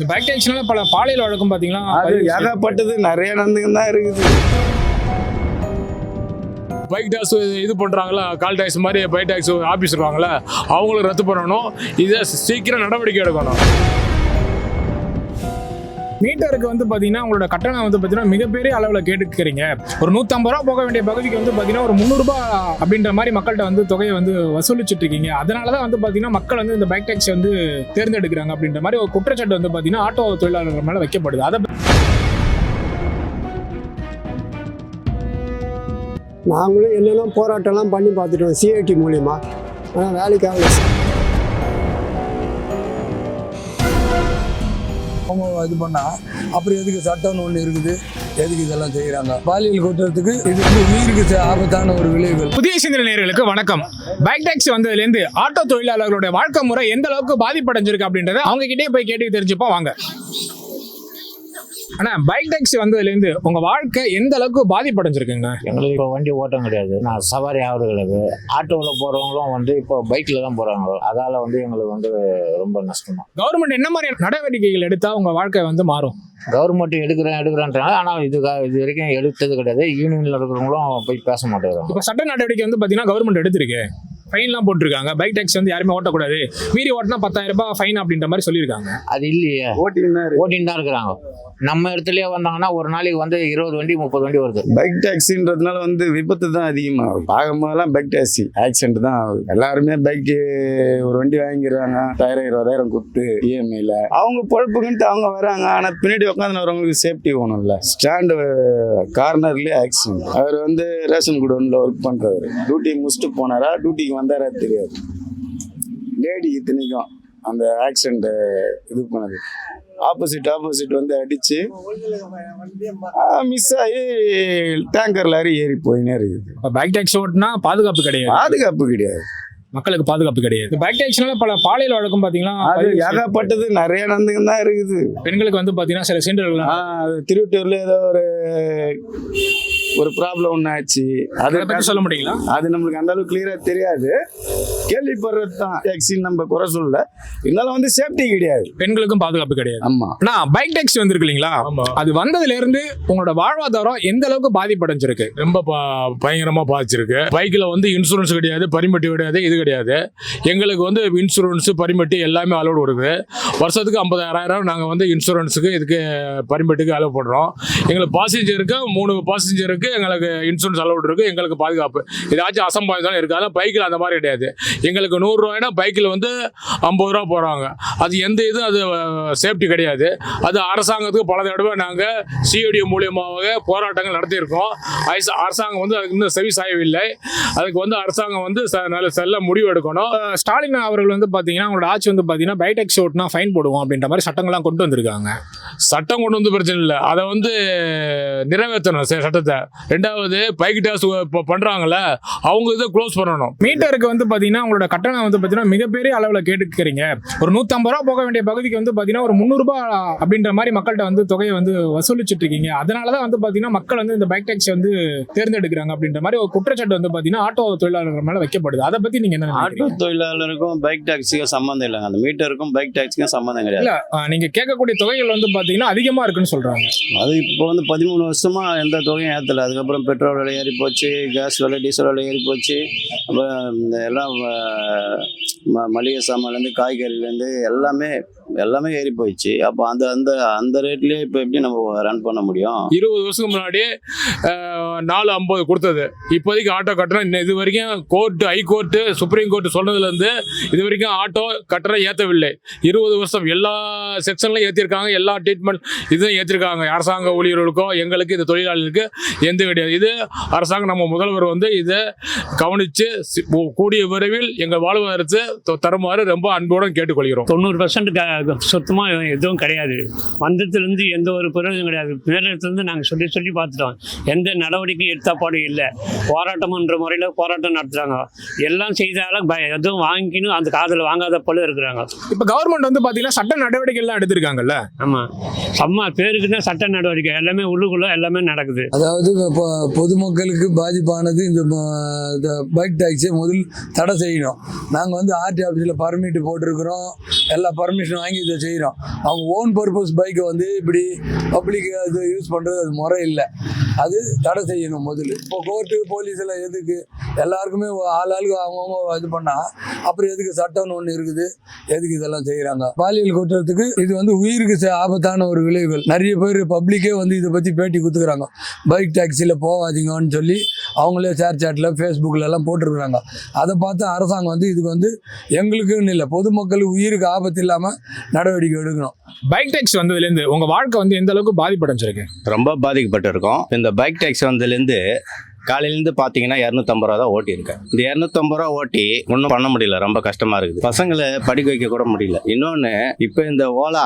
இந்த பைக் டாக்ஸினால பல பாலியல் வழக்கம் பாத்தீங்கன்னா அது ஏகப்பட்டது. நிறைய நடந்துங்க தான் இருக்குது. பைக் டாக்ஸ் இது பண்ணுறாங்களா கால் டாக்ஸ் மாதிரி பைக் டாக்ஸ் ஆஃபீஸ் இருக்காங்களா அவங்களும் ரத்து பண்ணணும். இதை சீக்கிரம் நடவடிக்கை எடுக்கணும். மீட்டருக்கு வந்து பார்த்தீங்கன்னா உங்களோட கட்டணம் வந்து பார்த்தீங்கன்னா மிகப்பெரிய அளவில் கேட்டுக்கிறீங்க. ஒரு 150 ரூபா போக வேண்டிய பகுதிக்கு வந்து பார்த்தீங்கன்னா ஒரு முந்நூறுரூபா அப்படின்ற மாதிரி மக்கள்கிட்ட வந்து தொகையை வந்து வசூலிச்சுட்டு இருக்கீங்க. அதனாலதான் வந்து பார்த்தீங்கன்னா மக்கள் வந்து இந்த பைக் டாக்ஸி வந்து தேர்ந்தெடுக்கிறாங்க அப்படின்ற மாதிரி ஒரு குற்றச்சாட்டு வந்து பார்த்தீங்கன்னா ஆட்டோ தொழிலாளர்கள் மேலே வைக்கப்படுது. அதை நாங்களும் என்னெல்லாம் போராட்டம்லாம் பண்ணி பார்த்துட்டோம் சிஐடி மூலிமா ஆனால் வேலைக்கு அவங்க இது பண்ணா அப்புறம் எதுக்கு சட்டம்னு ஒன்று இருக்குது? எதுக்கு இதெல்லாம் செய்கிறாங்க பாலியல் குற்றத்துக்கு இது வந்து உயிருக்கு ஆபத்தான ஒரு விளைவுகள். புதிய சிந்தனை நேர்களுக்கு வணக்கம். பைக் டாக்ஸி வந்ததுலேருந்து ஆட்டோ தொழிலாளர்களுடைய வாழ்க்கை முறை எந்த அளவுக்கு பாதிப்படைஞ்சிருக்கு அப்படின்றத அவங்க கிட்டே போய் கேட்டு தெரிஞ்சுப்போம். வாங்க. ஆனா பைக் டாக்ஸி வந்ததுலேருந்து உங்க வாழ்க்கை எந்த அளவுக்கு பாதிப்படைஞ்சிருக்குங்க எங்களுக்கு இப்போ வண்டி ஓட்டம் கிடையாது. நான் சவாரி ஆகிறது கிடையாது ஆட்டோவில் போகிறவங்களும் வந்து இப்போ பைக்கில் தான் போகிறாங்க அதால் வந்து எங்களுக்கு வந்து ரொம்ப நஷ்டம் கவர்மெண்ட் என்ன மாதிரி நடவடிக்கைகள் எடுத்தா உங்க வாழ்க்கை வந்து மாறும்? கவர்மெண்ட் எடுக்கிறேன் எடுக்கிறேன்றாங்க. ஆனால் இது இது வரைக்கும் எடுத்தது கிடையாது. யூனியனில் இருக்கிறவங்களும் போய் பேச மாட்டேங்கிறாங்க. இப்போ சட்ட நடவடிக்கை வந்து பாத்தீங்கன்னா கவர்மெண்ட் எடுத்திருக்கு. ஃபைன்லாம் போட்டிருக்காங்க. பைக் டாக்ஸி வந்து யாருமே ஓட்டக்கூடாது. மீறி ஓட்டினா பத்தாயிரம் ரூபாய் ஃபைன் அப்படின்ற மாதிரி சொல்லியிருக்காங்க. அது இல்லையே. ஓட்டின்னு தான் இருக்கிறாங்க. நம்ம இடத்துலயே வந்தாங்கன்னா ஒரு நாளைக்கு வந்து இருபது வண்டி முப்பது வண்டி வருது. பைக் டாக்ஸின்றதுனால வந்து விபத்து தான் அதிகமாகும் ஆகும்போதெல்லாம் பைக் டாக்ஸி ஆக்சிடென்ட் தான். ஆகுது எல்லாருமே பைக்கு ஒரு வண்டி வாங்கிடுறாங்க. பத்தாயிரம் இருபதாயிரம் கொடுத்து இஎம்ஐல அவங்க பொழப்புக்குன்ட்டு அவங்க வராங்க. ஆனால் பின்னாடி உட்காந்து வரவங்களுக்கு சேஃப்டி வேணும்ல ஸ்டாண்டு கார்னர்லேயே ஆக்சிடென்ட் அவர் வந்து ரேஷன் குடோனில் ஒர்க் பண்ணுறவர் டியூட்டி முடிச்சுட்டு போனாரா? டியூட்டிக்கு வந்தாரா தெரியாது. லேடி இத்தனைக்கும் அந்த ஆக்சிடென்ட் இது பண்ணது. ஆப்போசிட் ஆப்போசிட் வந்து அடிச்சு மிஸ் ஆகி டேங்கர் லாரி ஏறி போயினே இருக்குது. இப்போ பைக் டாக்ஸி ஓட்டினா பாதுகாப்பு கிடையாது. பாதுகாப்பு கிடையாது. மக்களுக்கு பாதுகாப்பு கிடையாது. பைக் டாக்ஸினால பல பாலியல் வழக்கம் பாத்தீங்கன்னா அது ஏகப்பட்டது நிறைய நடந்துங்க தான் இருக்குது. பெண்களுக்கு வந்து பாத்தீங்கன்னா சில சீண்டர்கள் திருவட்டூர்ல ஏதோ ஒரு ஒரு ப்ராப்ளம் ஒன்று ஆச்சு. அது சொல்ல முடியுங்களா? அது நம்மளுக்கு அந்த அளவுக்கு கிளியரா தெரியாது. கேள்விப்படுறது தான் டாக்ஸின்னு நம்ம குறை சொல்ல இருந்தாலும் வந்து சேஃப்டி கிடையாது. பெண்களுக்கும் பாதுகாப்பு கிடையாது. ஆமா. ஆனா பைக் டாக்ஸி வந்திருக்கு இல்லைங்களா? அது வந்ததுல இருந்து உங்களோட வாழ்வாதாரம் எந்த அளவுக்கு பாதிப்படைஞ்சிருக்கு? ரொம்ப ப பயங்கரமாக பாதிச்சிருக்கு. பைக்கில் வந்து இன்சூரன்ஸ் கிடையாது பரிமட்டி கிடையாது இது கிடையாது. எங்களுக்கு வந்து இன்சூரன்ஸு பரிமட்டி எல்லாமே அலோடு இருக்குது வருஷத்துக்கு ஐம்பதாயிரம் நாங்கள் வந்து இன்சூரன்ஸுக்கு இதுக்கு பரிமட்டுக்கு அலோவ் பண்ணுறோம் எங்களுக்கு பாசஞ்சருக்கு மூணு பாசஞ்சருக்கு எங்களுக்கு இன்சூரன்ஸ் அலோடு இருக்குது எங்களுக்கு பாதுகாப்பு. ஏதாச்சும் அசம்பாவிதம் இருக்காது பைக்கில் அந்த மாதிரி கிடையாது. எங்களுக்கு நூறுரூவாய்னா பைக்கில் வந்து ஐம்பது ரூபா போகிறாங்க அது எந்த இதுவும் அது சேஃப்டி கிடையாது. அது அரசாங்கத்துக்கு பல தடவை நாங்கள் சிஓடி மூலியமாக போராட்டங்கள் நடத்தியிருக்கோம். அரசாங்கம் வந்து அதுக்கு இன்னும் செவி சாயவில்லை. அதுக்கு வந்து அரசாங்கம் வந்து ச- நல்ல செல்ல முடிவு எடுக்கணும். ஸ்டாலின் அவர்கள் வந்து பார்த்தீங்கன்னா உங்களோட ஆட்சி வந்து பார்த்தீங்கன்னா பைடெக்ஸ் டாக்ஸி ஃபைன் போடுவோம் அப்படின்ற மாதிரி சட்டங்கள்லாம் கொண்டு வந்திருக்காங்க. சட்டம் கொண்டு வந்து பிரச்சனை இல்லை. அதை வந்து நிறைவேற்றணும் சட்டத்தை. ரெண்டாவது பைக் டாஸ் இப்போ பண்ணுறாங்கல்ல அவங்க இதை க்ளோஸ் பண்ணணும். மீட்டருக்கு வந்து பாத்தீங்கன்னா உங்களோட கட்டணம் வந்து பாத்தீங்கன்னா மிகப்பெரிய அளவுல கேட்டுக்கிறீங்க. ஒரு 150 ரூபா போக வேண்டிய பகுதிக்கு வந்து பாத்தீங்கன்னா ஒரு 300 ரூபாய் அப்படின்ற மாதிரி மக்கள்கிட்ட வந்து தொகையை வந்து வசூலிச்சுட்டு இருக்கீங்க. அதனாலதான் வந்து பாத்தீங்கன்னா மக்கள் வந்து இந்த பைக் டாக்ஸி வந்து தேர்ந்தெடுக்கிறாங்க அப்படின்ற மாதிரி ஒரு குற்றச்சாட்டு வந்து பாத்தீங்கன்னா ஆட்டோ தொழிலாளர்கள் மேல வைக்கப்படுது அதை பத்தி நீங்க என்ன ஆட்டோ தொழிலாளருக்கும் பைக் டாக்ஸிக்கும் சம்மந்தம் இல்லைங்க. அந்த மீட்டருக்கும் பைக் டாக்ஸிக்கும் சம்மந்தம் கிடையாது. இல்ல அஹ் நீங்க கேட்கக்கூடிய தொகைகள் வந்து பாத்தீங்கன்னா அதிகமா இருக்குன்னு சொல்றாங்க. அது இப்போ வந்து பதிமூணு வருஷமா எந்த தொகையும் ஏற்றல அதுக்கப்புறம் பெட்ரோல் விலை ஏறி போச்சு கேஸ் விலை டீசல் விலை ஏறி போச்சு. அப்புறம் இந்த எல்லாம் ம- மளிகை சாமான்லேருந்து காய்கறிலேருந்து எல்லாமே எல்லாமே ஏறி போயிடுச்சு. அப்போ அந்த அந்த அந்த ரேட்லேயே இப்போ எப்படி நம்ம ரன் பண்ண முடியும்? இருபது வருஷத்துக்கு முன்னாடி நாலு ஐம்பது கொடுத்தது. இப்போதைக்கு ஆட்டோ கட்டணம் இன்னும் இது வரைக்கும் court high court supreme court சொன்னதுலேருந்து இது வரைக்கும் ஆட்டோ கட்டணம் ஏற்றவில்லை இருபது வருஷம் எல்லா செக்ஷன்லையும் ஏற்றிருக்காங்க எல்லா ட்ரீட்மெண்ட் இதுவும் ஏற்றிருக்காங்க அரசாங்க ஊழியர்களுக்கோ எங்களுக்கு இந்த தொழிலாளர்களுக்கு எந்த கிடையாது. இது அரசாங்கம் நம்ம முதல்வர் வந்து இதை கவனித்து கூடிய விரைவில் எங்கள் வாழ்வாதாரத்தை த- தருமாறு ரொம்ப அன்புடன் கேட்டுக்கொள்கிறோம். தொண்ணூறு பர்சன்ட் சுத்தமாக எதுவும் கிடையாது. வந்ததுலேருந்து எந்த ஒரு பிரயோஜனம் கிடையாது. பேரத்துலேருந்து நாங்கள் சொல்லி சொல்லி பார்த்துட்டோம். எந்த நடவடிக்கையும் எடுத்தாப்பாடும் இல்லை. போராட்டம்ன்ற முறையில் போராட்டம் நடத்துகிறாங்க எல்லாம் செய்தாலும் எதுவும் வாங்கிக்கணும். அந்த காதில் வாங்காத போல இருக்கிறாங்க. இப்ப கவர்மெண்ட் வந்து பாத்தீங்கன்னா சட்ட நடவடிக்கை எல்லாம் எடுத்திருக்காங்கல்ல? ஆமாம் சம்மா பேருக்கு தான் சட்ட நடவடிக்கை. எல்லாமே உள்ளுக்குள்ள எல்லாமே நடக்குது. அதாவது இப்போ பொதுமக்களுக்கு பாதிப்பானது இந்த இந்த பைக் டாக்ஸியை முதல் தடை செய்யணும். நாங்கள் வந்து ஆர்டி ஆஃபீஸில் பர்மிட் போட்டிருக்கிறோம். எல்லா பர்மிஷன் வாங்கி இதை செய்கிறோம் அவங்க ஓன் பர்பஸ் பைக்கை வந்து இப்படி பப்ளிக் அது யூஸ் பண்ணுறது அது முறை இல்லை. அது தடை செய்யணும் முதல்ல. இப்போ கோர்ட்டு போலீஸ் எல்லாம் எதுக்கு? எல்லாருக்குமே ஆள் ஆளுக்கு அவங்கவுங்க இது பண்ணால் அப்புறம் எதுக்கு சட்டம்னு ஒன்று இருக்குது? எதுக்கு இதெல்லாம் செய்கிறாங்க பாலியல் குற்றத்துக்கு இது வந்து உயிருக்கு ச- ஆபத்தான ஒரு விளைவுகள். நிறைய பேர் பப்ளிக்கே வந்து இதை பற்றி பேட்டி கொடுத்துக்கிறாங்க பைக் டாக்ஸியில் போகாதீங்கன்னு சொல்லி அவங்களே ஷேர் சாட்டில் ஃபேஸ்புக்கில் எல்லாம் போட்டிருக்கிறாங்க. அதை பார்த்து அரசாங்கம் வந்து இதுக்கு வந்து எங்களுக்குன்னு இல்லை பொதுமக்கள் உயிருக்கு ஆபத்து இல்லாமல் நடவடிக்கை எடுக்கணும். பைக் டேக்ஸ் வந்ததுலேருந்து உங்க வாழ்க்கை வந்து எந்த அளவுக்கு பாதிப்படைஞ்சிருக்கு? ரொம்ப பாதிக்கப்பட்டிருக்கோம். இந்த இந்த பைக் டேக்ஸ் வந்ததுலேருந்து காலையிலேருந்து பார்த்தீங்கன்னா இரநூத்தம்பது ரூபா தான் ஓட்டியிருக்கேன் இந்த இரநூத்தம்பது ரூபா ஓட்டி ஒன்றும் பண்ண முடியல ரொம்ப கஷ்டமாக இருக்குது. பசங்களை படிக்க வைக்க கூட முடியல. இன்னொன்று இப்போ இந்த ஓலா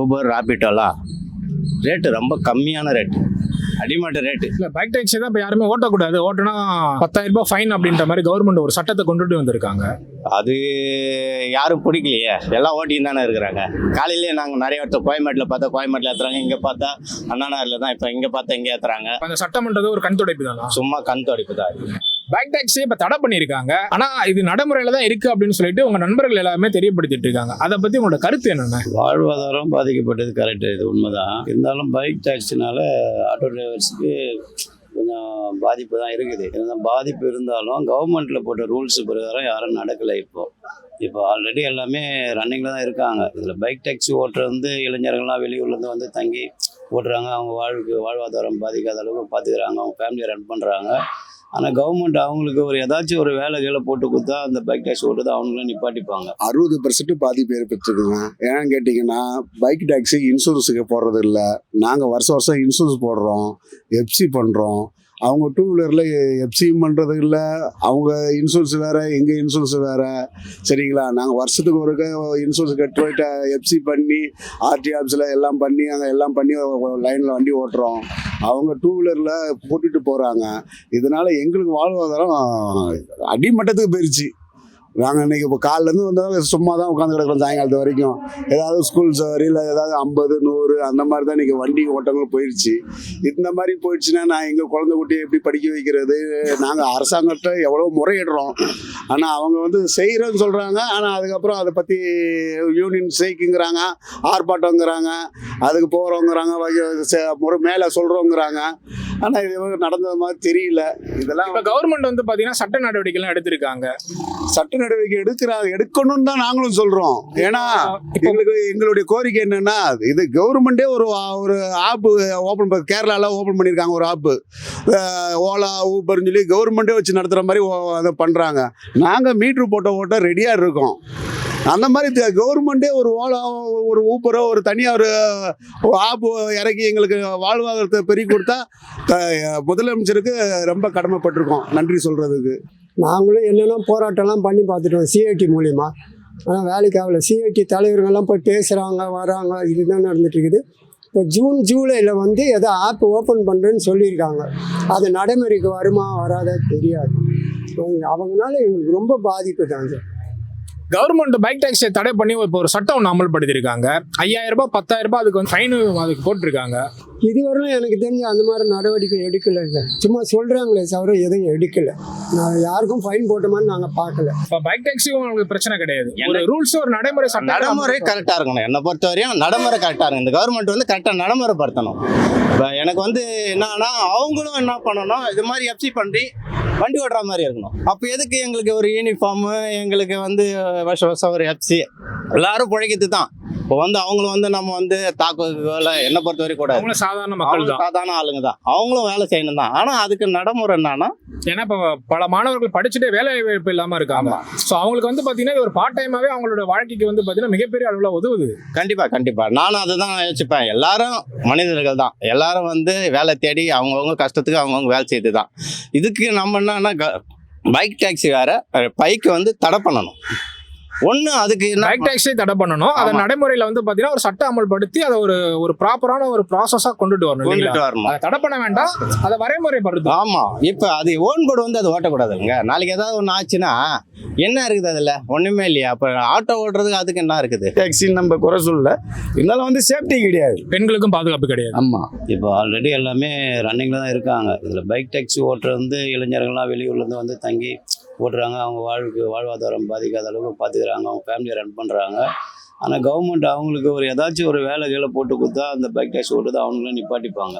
ஊபர் ராபிட்டோலாம் ரேட்டு ரொம்ப கம்மியான ரேட்டு அடிமட்ட ரேட்டு இல்ல பைக் டேக்ஸி தான் இப்போ யாருமே ஓட்டக்கூடாது. ஓட்டுனா பத்தாயிரம் ரூபாய் ஃபைன் அப்படின்ற மாதிரி கவர்மெண்ட் ஒரு சட்டத்தை கொண்டுட்டு வந்திருக்காங்க. அது யாரும் பிடிக்கலையே. எல்லாம் ஓட்டின்னு தானே இருக்கிறாங்க. காலையிலேயே நாங்கள் நிறைய இடத்த கோயம்பேட்டில் பார்த்தா கோயம்பேட்டில் ஏற்றுறாங்க இங்கே பார்த்தா அண்ணாநகரில் தான் இப்போ இங்கே பார்த்தா இங்கே ஏற்றுறாங்க இப்ப அந்த சட்டம்ன்றது ஒரு கண் துடைப்பு தானா? சும்மா கண் துடைப்பு தான். பைக் டாக்ஸே இப்ப தடை பண்ணியிருக்காங்க. ஆனா இது நடைமுறையில தான் இருக்கு அப்படின்னு சொல்லிட்டு உங்க நண்பர்கள் எல்லாருமே தெரியப்படுத்திட்டு இருக்காங்க. அதை பத்தி உங்களோட கருத்து என்னென்ன? வாழ்வாதாரம் பாதிக்கப்பட்டது கரெக்டு இது உண்மைதான். இருந்தாலும் பைக் டாக்ஸினால ஆட்டோ டிரைவர்ஸுக்கு கொஞ்சம் பாதிப்பு தான் இருக்குது. இருந்தாலும் பாதிப்பு இருந்தாலும் கவர்மெண்ட்டில் போட்ட ரூல்ஸ் பிரகாரம் யாரும் நடக்கலை இப்போ. இப்போ ஆல்ரெடி எல்லாமே ரன்னிங்கில் தான் இருக்காங்க. இதில் பைக் டாக்ஸி ஓட்டுறது வந்து இளைஞர்கள்லாம் வெளியூர்லேருந்து வந்து தங்கி ஓட்டுறாங்க. அவங்க வாழ்வுக்கு வாழ்வாதாரம் பாதிக்காத அளவுக்கு பார்த்துக்கிறாங்க அவங்க ஃபேமிலியை ரன் பண்ணுறாங்க ஆனால் கவர்மெண்ட் அவங்களுக்கு ஒரு ஏதாச்சும் ஒரு வேலை கீழே போட்டு கொடுத்தா அந்த பைக் டேக்ஸ் ஓட்டுறது அவங்களும் நிப்பாட்டிப்பாங்க. அறுபது பெர்சன்ட் பாதிப்பு ஏற்பட்டுருக்குங்க ஏன்னு கேட்டிங்கன்னா பைக் டாக்ஸி இன்சூரன்ஸுக்கு போடுறது இல்லை. நாங்கள் வருஷம் வருஷம் இன்சூரன்ஸ் போடுறோம் எஃப்சி பண்ணுறோம் அவங்க டூ வீலரில் எஃப்சியும் பண்ணுறது இல்லை. அவங்க இன்சூரன்ஸ் வேறு எங்கள் இன்சூரன்ஸ் வேறு. சரிங்களா? நாங்கள் வருஷத்துக்கு ஒரு இன்சூரன்ஸ் கட்டு போயிட்டு எஃப்சி பண்ணி ஆர்டி ஆஃபீஸில் எல்லாம் பண்ணி அங்கே எல்லாம் பண்ணி லைனில் வண்டி ஓட்டுறோம். அவங்க டூ வீலரில் போட்டுட்டு போகிறாங்க இதனால் எங்களுக்கு வாழ்வாதாரம் அடிமட்டத்துக்கு போயிடுச்சு நாங்கள் இன்னைக்கு இப்போ காலிலேருந்து வந்தால் சும்மா தான் உட்காந்து கிடக்கிறோம் சாயங்காலத்து வரைக்கும். ஏதாவது ஸ்கூல் சவாரி இல்லை ஏதாவது ஐம்பது நூறு அந்த மாதிரி தான் இன்றைக்கி வண்டி ஓட்டங்கள் போயிடுச்சு இந்த மாதிரி போயிடுச்சுன்னா நான் எங்கள் குழந்தை குட்டியை எப்படி படிக்க வைக்கிறது? நாங்கள் அரசாங்கத்தை எவ்வளோ முறையிடுறோம். ஆனால் அவங்க வந்து செய்கிறோன்னு சொல்கிறாங்க ஆனால் அதுக்கப்புறம் அதை பற்றி யூனியன் சேக்குங்கிறாங்க ஆர்ப்பாட்டங்கிறாங்க அதுக்கு போகிறோங்கிறாங்க முறை மேலே சொல்கிறோங்கிறாங்க ஆனால் இது நடந்தது மாதிரி தெரியல. இதெல்லாம் இப்போ கவர்மெண்ட் வந்து பார்த்தீங்கன்னா சட்ட நடவடிக்கைலாம் எடுத்திருக்காங்க. சட்ட நடவடிக்கை எடுக்கிறாங்க எடுக்கணும்னு தான் நாங்களும் சொல்றோம். ஏன்னா எங்களுக்கு எங்களுடைய கோரிக்கை என்னன்னா இது கவர்மெண்டே ஒரு ஒரு ஆப் ஓப்பன் கேரளால ஓப்பன் பண்ணியிருக்காங்க ஒரு ஆப்பு ஓலா ஊபர்னு சொல்லி கவர்மெண்டே வச்சு நடத்துகிற மாதிரி ஓ- அதை பண்ணுறாங்க நாங்கள் மீட்ரு போட்ட ஓட்ட ரெடியாக இருக்கோம். அந்த மாதிரி கவர்மெண்டே ஒரு ஓலா ஒரு ஊப்பரோ ஒரு தனியாக ஒரு ஆப்பு இறக்கி எங்களுக்கு வாழ்வாதாரத்தை பெருக்கி கொடுத்தா முதலமைச்சருக்கு ரொம்ப கடமைப்பட்டிருக்கோம். நன்றி சொல்கிறதுக்கு நாங்களும் என்னென்ன போராட்டம்லாம் பண்ணி பார்த்துட்டோம் சிஐடி மூலிமா ஆனால் வேலைக்கு ஆகலை. சிஐடி தலைவர்கள்லாம் போய் பேசுகிறாங்க வராங்க இதுதான் நடந்துட்டுருக்குது. இப்போ ஜூன் ஜூலையில் வந்து ஏதோ ஆப் ஓப்பன் பண்ணுறேன்னு சொல்லியிருக்காங்க. அது நடைமுறைக்கு வருமா வராதா தெரியாது. அவங்களால எங்களுக்கு ரொம்ப பாதிப்பு தான் சார் கவர்மெண்ட் பைக் டாக்ஸியை தடை பண்ணி இப்போ ஒரு சட்டம் ஒன்று அமல்படுத்தியிருக்காங்க. ஐயாயிரம் ரூபாய் பத்தாயிரம் ரூபாய் அதுக்கு வந்து ஃபைன் அதுக்கு போட்டிருக்காங்க. இதுவரையிலும் எனக்கு தெரிஞ்சு அந்த மாதிரி நடவடிக்கை எடுக்கலை சார். சும்மா சொல்கிறாங்களே தவிர எதுவும் எடுக்கலை. நான் யாருக்கும் ஃபைன் போட்ட மாதிரி நாங்கள் பார்க்கல. இப்போ பைக் டாக்ஸி உங்களுக்கு பிரச்சனை கிடையாது. ஒரு ரூல்ஸ் ஒரு நடைமுறை சட்டம் நடைமுறை கரெக்டாக இருக்கணும். என்னை பொறுத்த வரையும் நடைமுறை கரெக்டாக இருக்கும் இந்த கவர்மெண்ட் வந்து கரெக்டாக நடைமுறைப்படுத்தணும். இப்போ எனக்கு வந்து என்னன்னா அவங்களும் என்ன பண்ணணும்? இது மாதிரி எஃப்சி பண்ணி வண்டி ஓடுற மாதிரி இருக்கணும். அப்போ எதுக்கு எங்களுக்கு ஒரு யூனிஃபார்மு எங்களுக்கு வந்து வருஷம் வருஷம் ஒரு எஃப்சி எல்லாரும் பிழைக்கிறது தான். இப்போ வந்து அவங்களும் வந்து நம்ம வந்து தாக்குதல என்னை பொறுத்த வரைக்கும் அவங்களும் சாதாரண மக்கள் தான். சாதாரண ஆளுங்க தான். அவங்களும் வேலை செய்யணும் தான். ஆனால் அதுக்கு நடைமுறை என்னன்னா ஏன்னா இப்போ பல மாணவர்கள் படிச்சுட்டே வேலை வாய்ப்பு இல்லாம இருக்காங்க. ஸோ அவங்களுக்கு வந்து பாத்தீங்கன்னா இது ஒரு பார்ட் டைமாவே அவங்களோட வாழ்க்கைக்கு வந்து பாத்தீங்கன்னா மிகப்பெரிய அளவுல உதவுது. கண்டிப்பா கண்டிப்பா. நானும் அதை தான் யோசிப்பேன். எல்லாரும் மனிதர்கள் தான். எல்லாரும் வந்து வேலை தேடி அவங்கவுங்க கஷ்டத்துக்கு அவங்கவுங்க வேலை செய்து தான். இதுக்கு நம்ம என்னன்னா பைக் டாக்ஸி வேற பைக் வந்து தடை பண்ணணும். ஒன்று அதுக்கு என்ன பைக் டாக்ஸி தடை பண்ணணும். அதை. நடைமுறையில வந்து பாத்தீங்கன்னா ஒரு சட்டம் அமல்படுத்தி அதை ஒரு ஒரு ப்ராப்பரான ஒரு ப்ராசஸா கொண்டுட்டு வரணும்? கொண்டுட்டு வரணும். அதை தடை பண்ண வேண்டாம். அதை வரைமுறைப்படுத்தும் ஆமா. இப்ப அது ஓன் போர்டு வந்து அது ஓட்டக்கூடாதுங்க. நாளைக்கு ஏதாவது ஒன்று ஆச்சுன்னா என்ன இருக்குது அதில்? ஒன்றுமே இல்லையா? அப்போ ஆட்டோ ஓட்டுறதுக்கு அதுக்கு என்ன இருக்குது? டாக்ஸின்னு நம்ம குறை சொல்லல. இருந்தாலும் வந்து சேஃப்டி கிடையாது. பெண்களுக்கும் பாதுகாப்பு கிடையாது. ஆமா. இப்போ ஆல்ரெடி எல்லாமே ரன்னிங்கில் தான் இருக்காங்க. இதில் பைக் டாக்ஸி ஓட்டுறது வந்து இளைஞர்கள்லாம் வெளியூர்லேருந்து வந்து தங்கி ஓட்டுறாங்க அவங்க வாழ்வுக்கு வாழ்வாதாரம் பாதிக்காத அளவுக்கு பார்த்துக்கிறாங்க அவங்க ஃபேமிலியை ரன் பண்ணுறாங்க ஆனால் கவர்மெண்ட் அவங்களுக்கு ஒரு ஏதாச்சும் ஒரு வேலை கீழே போட்டு கொடுத்தா அந்த பைக் டாக்ஸி ஓட்டுறது அவங்களும் நிப்பாட்டிப்பாங்க.